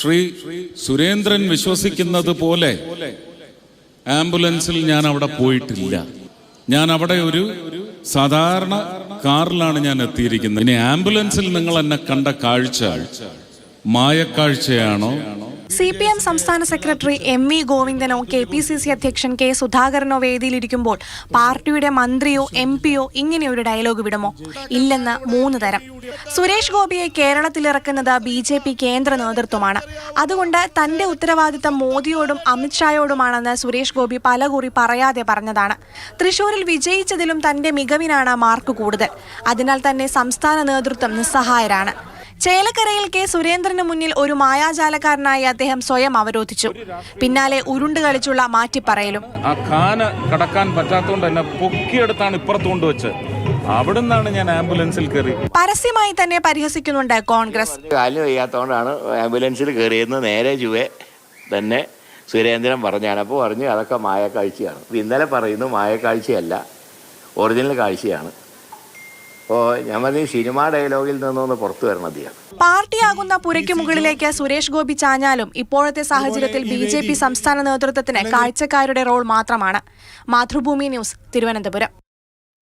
ശ്രീ സുരേന്ദ്രൻ വിശ്വസിക്കുന്നത് പോലെ ആംബുലൻസിൽ ഞാൻ അവിടെ പോയിട്ടില്ല. ഞാൻ അവിടെ ഒരു സാധാരണ കാറിലാണ് ഞാൻ എത്തിയിരിക്കുന്നത്. ഇനി ആംബുലൻസിൽ നിങ്ങൾ എന്നെ കണ്ട കാഴ്ച മായക്കാഴ്ചയാണോ? സി പി എം സംസ്ഥാന സെക്രട്ടറി എം വി ഗോവിന്ദനോ കെ പി സി സി അധ്യക്ഷൻ കെ സുധാകരനോ വേദിയിലിരിക്കുമ്പോൾ പാർട്ടിയുടെ മന്ത്രിയോ എം പിയോ ഇങ്ങനെ ഒരു ഡയലോഗ് വിടുമോ? ഇല്ലെന്ന് മൂന്ന് തരം. സുരേഷ് ഗോപിയെ കേരളത്തിലിറക്കുന്നത് ബി ജെ പി കേന്ദ്ര നേതൃത്വമാണ്. അതുകൊണ്ട് തന്റെ ഉത്തരവാദിത്തം മോദിയോടും അമിത്ഷായോടുമാണെന്ന് സുരേഷ് ഗോപി പലകുറി പറയാതെ പറഞ്ഞതാണ്. തൃശൂരിൽ വിജയിച്ചതിലും തന്റെ മികവിനാണ് മാർക്ക് കൂടുതൽ. അതിനാൽ തന്നെ സംസ്ഥാന നേതൃത്വം നിസ്സഹായരാണ്. ചേലക്കരയിൽ കെ സുരേന്ദ്രന് മുന്നിൽ ഒരു മായാജാലക്കാരനായി അദ്ദേഹം സ്വയം അവരോധിച്ചു. പിന്നാലെ ഉരുണ്ട് കളിച്ചുള്ള മാറ്റിപ്പറയലും ആ ഖാന കടക്കാൻ പറ്റാത്തതുകൊണ്ട് എന്നെ പൊക്കിയെടുത്താണ് ഇപ്പുറത്ത് കൊണ്ടുവച്ച്. അവിടുന്നാണ് ഞാൻ ആംബുലൻസിൽ കയറി. പരസ്യമായി തന്നെ പരിഹസിക്കുന്നുണ്ട് കോൺഗ്രസ്. കാലിന് വയ്യാത്തതുകൊണ്ടാണ് ആംബുലൻസിൽ കയറിയെന്ന് നേരെ ചുവേ തന്നെ സുരേന്ദ്രൻ പറഞ്ഞാണ്. അപ്പോൾ പറഞ്ഞു അതൊക്കെ മായക്കാഴ്ചയാണ്. കാഴ്ചയാണ് ഇന്നലെ പറയുന്നു മായക്കാഴ്ചയല്ല ഒറിജിനൽ കാഴ്ചയാണ്. അപ്പോൾ ഞാൻ പറഞ്ഞു സിനിമാ ഡയലോഗിൽ നിന്നൊന്ന് പുറത്തു വരണം അദ്ദേഹം പാർട്ടിയാകുന്ന പുരയ്ക്ക് മുകളിലേക്ക് സുരേഷ് ഗോപി ചാഞ്ഞാലും ഇപ്പോഴത്തെ സാഹചര്യത്തിൽ ബി ജെ പി സംസ്ഥാന നേതൃത്വത്തിന് കാഴ്ചക്കാരുടെ റോൾ മാത്രമാണ്. മാതൃഭൂമി ന്യൂസ് തിരുവനന്തപുരം.